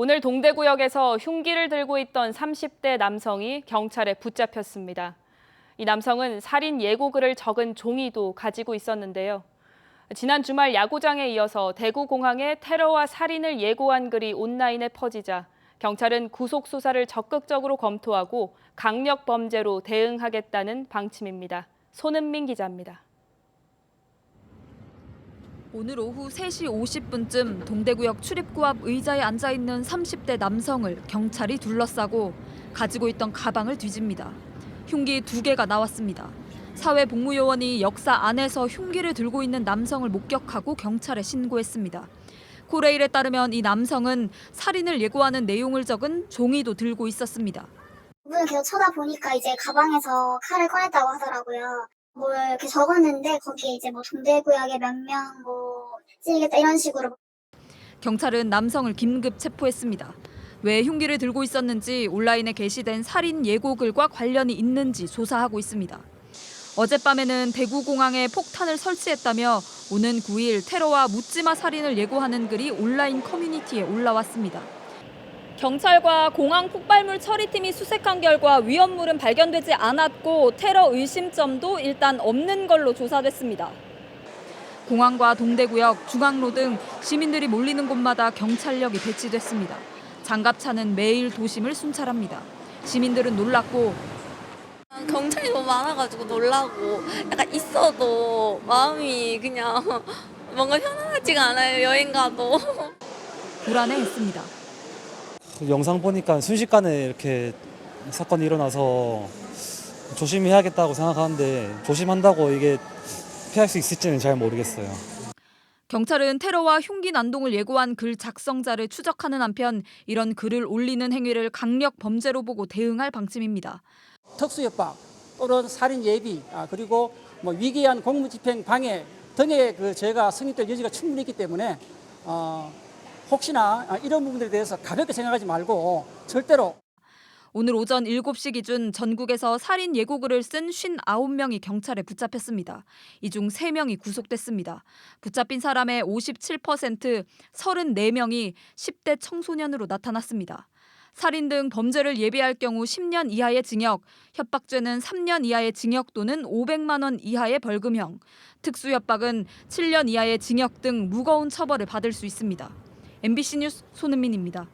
오늘 동대구역에서 흉기를 들고 있던 30대 남성이 경찰에 붙잡혔습니다. 이 남성은 살인 예고글을 적은 종이도 가지고 있었는데요. 지난 주말 야구장에 이어서 대구공항에 테러와 살인을 예고한 글이 온라인에 퍼지자 경찰은 구속 수사를 적극적으로 검토하고 강력 범죄로 대응하겠다는 방침입니다. 손은민 기자입니다. 오늘 오후 3시 50분쯤 동대구역 출입구 앞 의자에 앉아 있는 30대 남성을 경찰이 둘러싸고 가지고 있던 가방을 뒤집니다. 흉기 두 개가 나왔습니다. 사회복무요원이 역사 안에서 흉기를 들고 있는 남성을 목격하고 경찰에 신고했습니다. 코레일에 따르면 이 남성은 살인을 예고하는 내용을 적은 종이도 들고 있었습니다. 문을 계속 쳐다보니까 이제 가방에서 칼을 꺼냈다고 하더라고요. 뭘 이렇게 적었는데 거기에 이제 뭐 동대구역에 몇명뭐 찌르겠다 이런 식으로 경찰은 남성을 긴급 체포했습니다. 왜 흉기를 들고 있었는지 온라인에 게시된 살인 예고글과 관련이 있는지 조사하고 있습니다. 어젯밤에는 대구공항에 폭탄을 설치했다며 오는 9일 테러와 묻지마 살인을 예고하는 글이 온라인 커뮤니티에 올라왔습니다. 경찰과 공항 폭발물 처리팀이 수색한 결과 위험물은 발견되지 않았고 테러 의심점도 일단 없는 걸로 조사됐습니다. 공항과 동대구역, 중앙로 등 시민들이 몰리는 곳마다 경찰력이 배치됐습니다. 장갑차는 매일 도심을 순찰합니다. 시민들은 놀랐고 경찰이 너무 많아가지고 놀라고 약간 있어도 마음이 그냥 뭔가 편안하지가 않아요 여행 가도 불안해했습니다. 영상 보니까 순식간에 이렇게 사건이 일어나서 조심히 해야겠다고 생각하는데 조심한다고 이게 피할 수 있을지는 잘 모르겠어요. 경찰은 테러와 흉기 난동을 예고한 글 작성자를 추적하는 한편 이런 글을 올리는 행위를 강력 범죄로 보고 대응할 방침입니다. 특수협박 또는 살인 예비 아, 그리고 뭐 위기한 공무집행 방해 등의 그 죄가 성립될 여지가 충분히 있기 때문에 어, 혹시나 아, 이런 부분들에 대해서 가볍게 생각하지 말고 절대로 오늘 오전 7시 기준 전국에서 살인 예고글을 쓴 59명이 경찰에 붙잡혔습니다. 이 중 3명이 구속됐습니다. 붙잡힌 사람의 57% 34명이 10대 청소년으로 나타났습니다. 살인 등 범죄를 예비할 경우 10년 이하의 징역, 협박죄는 3년 이하의 징역 또는 500만 원 이하의 벌금형, 특수협박은 7년 이하의 징역 등 무거운 처벌을 받을 수 있습니다. MBC 뉴스 손은민입니다.